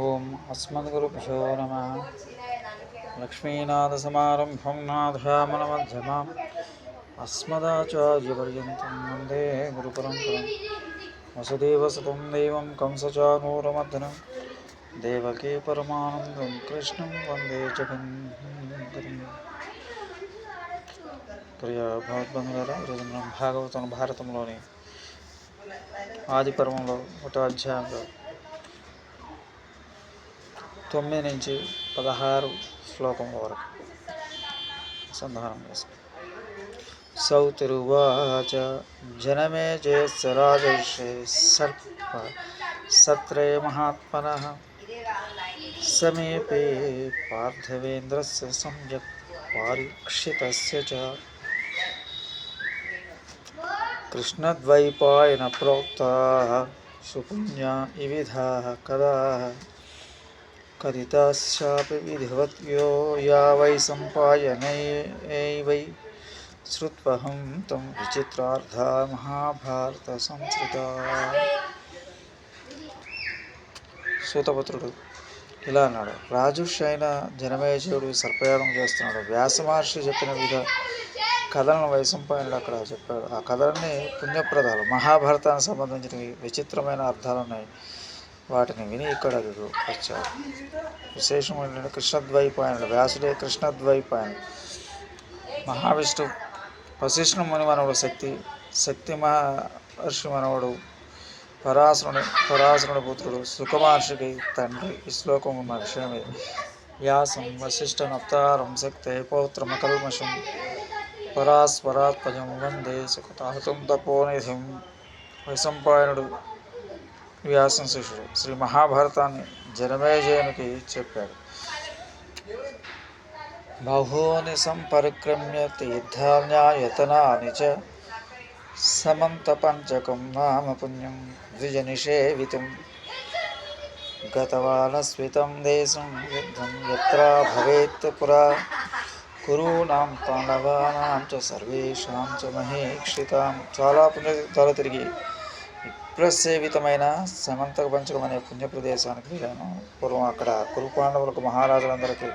ఓం అస్మద్గురుభ్యో నమ. లక్ష్మీనాథసమారంభం నాథామనమధ్యమాం అస్మదాచార్యపర్యంతం వందే గురుపరంపరం. వసుదేవసుతం దేవం కంసచానూరమర్దనం. దేవకీ పరమానందం కృష్ణం వందే జగన్ ప్రియ భగవద్బంధువులారా ఈరోజు మనం భాగవతం భారతంలోని ఆది పర్వంలో ఒకటో అధ్యాయంలో తొమ్మిది నుంచి పదహారు శ్లోకం వరకు సంధానం చేసుకుంటాం సౌతిరువాచ జనమే జయస్సరాజర్షే సర్ప సత్రే మహాత్మన సమీపే పార్థవేంద్రస్య సంయక్ పారీక్షితస్య చ కృష్ణద్వైపాయన ప్రోక్తాः సుపుణ్యా ఇవిధా కదా కథితాశ్చాపి విధివత్యో యా వై సంపాయనై శ్రుత్వహం తం విచిత్రార్థ మహాభారత సంస్కృత సూతపుత్రుడు ఇలా అన్నాడు రాజుషైన జనమేజయుడు సర్పయాగం చేస్తున్నాడు. వ్యాసమహర్షి చెప్పిన విధ కథలను వైశంపాయనుడు అక్కడ చెప్పాడు. ఆ కథలన్నీ పుణ్యప్రదాలు. మహాభారతానికి సంబంధించిన విచిత్రమైన అర్థాలు ఉన్నాయి వాటిని విని ఇక్కడ వచ్చారు. విశేషమైన కృష్ణద్వైపాయనుడు వ్యాసుడే కృష్ణద్వైపాయనుడు మహావిష్ణు వశిష్ణు ముని మనవుడు శక్తి శక్తి మహర్షి మనవుడు పరాశరుని పరాశరుని పుత్రుడు సుఖమహర్షికి తండ్రి ఈ శ్లోకం ఉన్న విషయమే. వ్యాసం వశిష్ఠ నప్తారం శక్తే పౌత్రమకల్మషం పరాస్పరాత్మజం వందే సుఖతాహతం తపోనిధిం. వైసంపాయనుడు వ్యాసం శిష్యుడు శ్రీ మహాభారతాన్ని జనమేజయునికి చెప్పాడు. బహూని సంపరిక్రమ్య తీర్థాన్యాయతనాని చ సమంత పంచకం నామ పుణ్యం ద్విజ నిషేవితం గతవానస్వితం దేశం యుద్ధం ఎత్ర భవేత్ పురా కురూణాం పాండవానాం చ సర్వేషాం చ మహేక్షితాం. చాలా పుణ్యతీర్థాలు తిరిగి విప్రసేవితమైన సమంతక పంచకం అనే పుణ్య ప్రదేశానికి వెళ్ళాను. పూర్వం అక్కడ కురు పాండవులకు మహారాజులందరికీ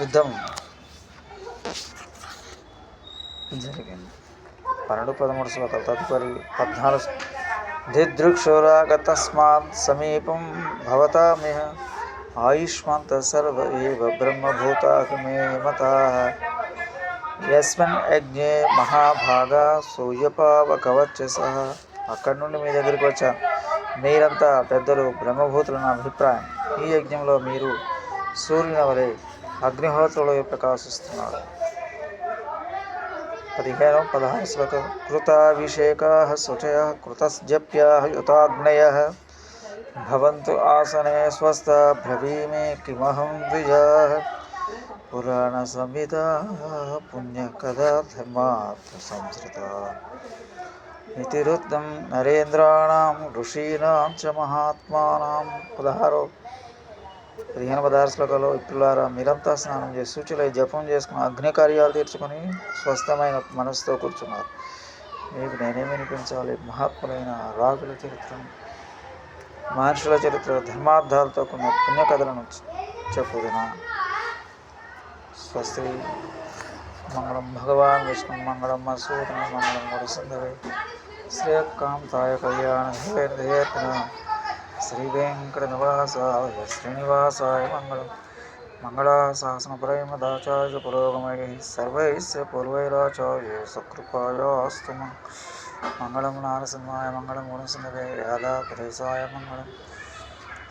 యుద్ధం జరిగింది. పన్నెండు పదమూడు శ్లోకాలు తదుపరి పద్నాలుగు దిదృక్షురాగతస్మాత్ సమీపం భవతామిహ ఆయుష్మంత సర్వ ఏవ బ్రహ్మభూతాహమే మత యస్మిన్ యజ్ఞే మహాభాగా సూర్యపావకవచ్చ సహ అక్కడి నుండి మీ దగ్గరికి వచ్చాను మీరంతా పెద్దలు బ్రహ్మభూతులు నా అభిప్రాయం ఈ యజ్ఞంలో మీరు సూర్యుని వలె అగ్నిహోత్రులు ప్రకాశిస్తున్నారు పదిహేను పదహారు శ్లోకం కృతాభిషేకా శుచయ కృతజప్యా యుతాగ్నయ భవంతు ఆసనే స్వస్థ బ్రవీమే కిమహం ద్విజా పురాణ సంహిత పుణ్యకథా ధర్మార్థ సంస్కృత ఇతిరుద్ధం నరేంద్రాణం ఋషీణాం చ మహాత్మానాం. పదహారు పదిహేను పదహారు శ్లోకాల్లో ఇప్పులారా మీరంతా స్నానం చేసి సూచులై జపం చేసుకుని అగ్ని కార్యాలు తీర్చుకొని స్వస్థమైన మనసుతో కూర్చున్నారు. మీకు నేనే వినిపించాలి? మహాత్ములైన రాగుల చరిత్ర మహర్షుల చరిత్ర ధర్మార్థాలతో కొన్ని పుణ్యకథలను చెప్పుదిన ஸ்வஸ்தி மங்களம் பகவான் விஷ்ணு மங்களம் மசூதன மங்களம் ஒரு சிந்தவை ஸ்ரீயக்காம் தாய கல்யாண தேர்தேத்திரம் ஸ்ரீ வெங்கட நிவாசாய ஸ்ரீனிவாசாய மங்களம். மங்களாசாசன பிரேமதாச்சாரிய புரோகமயி. சர்வைஸ்ய பூர்வைராச்சாரிய சுக்கிருபாயாஸ்து மங்களம் நாரசிம்மாய மங்களம் குணசிந்தவே ராதா பிரேசாய மங்களம்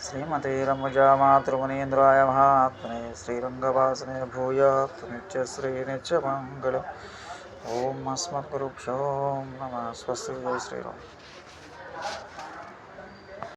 శ్రీమతే రమజామాతృమునీంద్రాయ మహాత్మనే శ్రీరంగవాసనే భూయాత్ నిత్యశ్రీ నిత్యమంగళం ఓం అస్మద్గురుభ్యో నమ స్వస్తి శ్రీరామ్